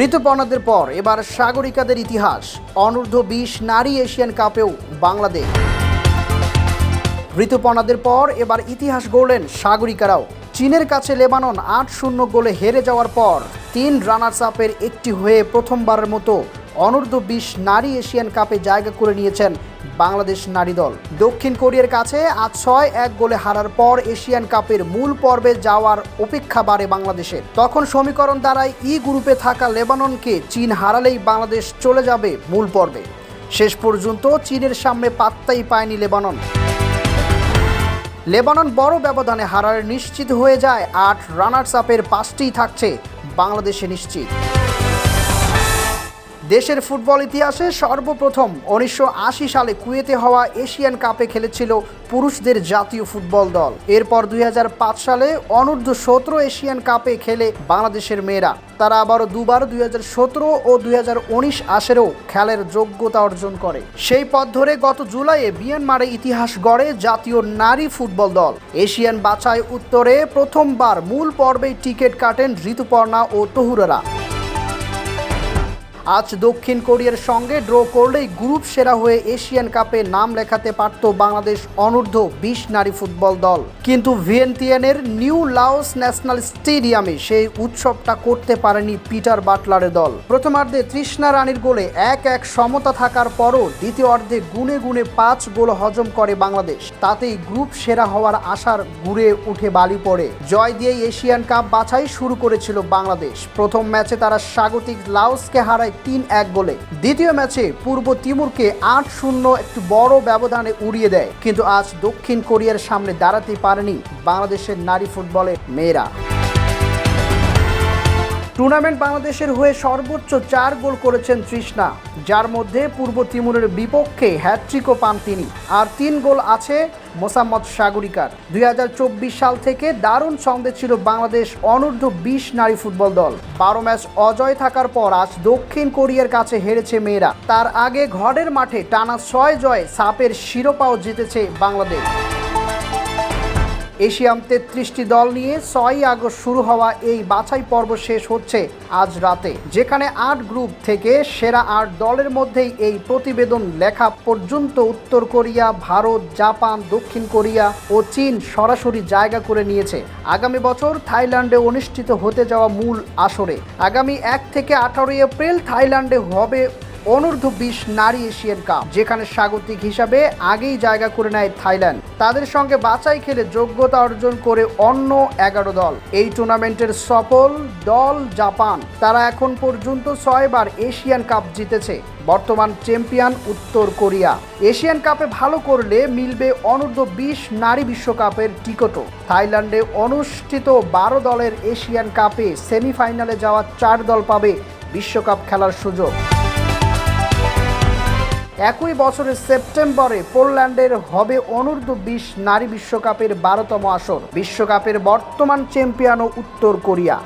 ঋতুপর্ণাদের পর এবার সাগরিকাদের ইতিহাস, অনূর্ধ্ব বিশ নারী এশিয়ান কাপেও বাংলাদেশ। ঋতুপর্ণাদের পর এবার ইতিহাস গড়লেন সাগরিকারাও। চীনের কাছে লেবানন আট শূন্য গোলে হেরে যাওয়ার পর তিন রানার্স আপের একটি হয়ে প্রথমবারের মতো অনূর্ধ্ব বিশ নারী এশিয়ান কাপে জায়গা করে নিয়েছেন বাংলাদেশ নারী দল। দক্ষিণ কোরিয়ার কাছে আজ ছয় এক গোলে হারার পর এশিয়ান কাপের মূল পর্বে যাওয়ার অপেক্ষা বাড়ে বাংলাদেশের তখন সমীকরণ দ্বারাই ই গ্রুপে থাকা লেবাননকে চীন হারালেই বাংলাদেশ চলে যাবে মূল পর্বে। শেষ পর্যন্ত চীনের সামনে পাত্তাই পায়নি লেবানন। লেবানন বড় ব্যবধানে হারার নিশ্চিত হয়ে যায়, আট রানার্স আপের পাঁচটিই থাকছে বাংলাদেশে নিশ্চিত। দেশের ফুটবল ইতিহাসে সর্বপ্রথম উনিশশো আশি সালে কুয়েতে হওয়া এশিয়ান কাপে খেলেছিল পুরুষদের জাতীয় ফুটবল দল। এরপর দুই হাজার পাঁচ সালে অনূর্ধ্ব সতেরো এশিয়ান কাপে খেলে বাংলাদেশের মেয়েরা। তারা আবারও দুবার দুই হাজার সতেরো ও দুই আসেরও খেলার যোগ্যতা অর্জন করে। সেই পথ ধরে গত জুলাইয়ে মিয়ানমারে ইতিহাস গড়ে জাতীয় নারী ফুটবল দল। এশিয়ান বাছাই উত্তরে প্রথমবার মূল পর্বেই টিকিট কাটেন ঋতুপর্ণা ও তহুরারা। আজ দক্ষিণ কোরিয়ার সঙ্গে ড্র করলেই গ্রুপ সেরা হয়ে এশিয়ান কাপে নাম লেখাতে পারত বাংলাদেশ অনূর্ধ্ব বিশ নারী ফুটবল দল। কিন্তু ভিয়েন্তিয়ানের নিউ লাওস ন্যাশনাল স্টেডিয়ামে সেই উৎসবটা করতে পারেনি পিটার বাটলারের দল। প্রথমার্ধে তৃষ্ণা রানীর গোলে এক এক সমতা থাকার পরও দ্বিতীয় অর্ধে গুনে গুনে পাঁচ গোল হজম করে বাংলাদেশ। তাতেই গ্রুপ সেরা হওয়ার আশার ঘুরে উঠে বালি পড়ে। জয় দিয়েই এশিয়ান কাপ বাছাই শুরু করেছিল বাংলাদেশ। প্রথম ম্যাচে তারা স্বাগতিক লাওসকে হারায় তিন এক গোলে। দ্বিতীয় ম্যাচে পূর্ব তিমুরকে আট শূন্য একটু বড় ব্যবধানে উড়িয়ে দেয়। কিন্তু আজ দক্ষিণ কোরিয়ার সামনে দাঁড়াতে পারেনি বাংলাদেশের নারী ফুটবলের মেয়েরা। টুর্নামেন্ট বাংলাদেশের হয়ে সর্বোচ্চ চার গোল করেছেন তৃষ্ণা। যার মধ্যে পূর্ব তিমুরের বিপক্ষে হ্যাট্রিকও পান তিনি। আর তিন গোল আছে মোসাম্মদ সাগরিকার। দুই হাজার চব্বিশ সাল থেকে দারুণ ছন্দে ছিল বাংলাদেশ অনূর্ধ্ব বিশ নারী ফুটবল দল। বারো ম্যাচ অজয় থাকার পর আজ দক্ষিণ কোরিয়ার কাছে হেরেছে মেয়েরা। তার আগে ঘরের মাঠে টানা ছয় জয়ে সাপের শিরোপাও জিতেছে বাংলাদেশ। এশিয়াম তেত্রিশটি দল নিয়ে ছয়ই আগস্ট শুরু হওয়া এই বাছাই পর্ব শেষ হচ্ছে আজ রাতে। যেখানে আট গ্রুপ থেকে সেরা আট দলের মধ্যেই এই প্রতিবেদন লেখা পর্যন্ত উত্তর কোরিয়া, ভারত, জাপান, দক্ষিণ কোরিয়া ও চীন সরাসরি জায়গা করে নিয়েছে। আগামী বছর থাইল্যান্ডে অনুষ্ঠিত হতে যাওয়া মূল আসরে। আগামী এক থেকে আঠারোই এপ্রিল থাইল্যান্ডে হবে অনূর্ধ্ব বিশ নারী এশিয়ান কাপ, যেখানে স্বাগতিক হিসাবে আগেই জায়গা করে নেয় থাইল্যান্ড। তাদের সঙ্গে বাছাই খেলে যোগ্যতা অর্জন করে অন্য এগারো দল। এই টুর্নামেন্টের সফল দল জাপান। তারা এখন পর্যন্ত ছয়বার এশিয়ান কাপ জিতেছে। বর্তমান চ্যাম্পিয়ন উত্তর কোরিয়া। এশিয়ান কাপে ভালো করলে মিলবে অনূর্ধ্ব বিশ নারী বিশ্বকাপের টিকটও। থাইল্যান্ডে অনুষ্ঠিত বারো দলের এশিয়ান কাপে সেমিফাইনালে যাওয়া চার দল পাবে বিশ্বকাপ খেলার সুযোগ। একই বছরের সেপ্টেম্বরে পোল্যান্ডের হবে অনূর্ধ্ব বিশ নারী বিশ্বকাপের বারোতম আসর। বিশ্বকাপের বর্তমান চ্যাম্পিয়ন উত্তর কোরিয়া।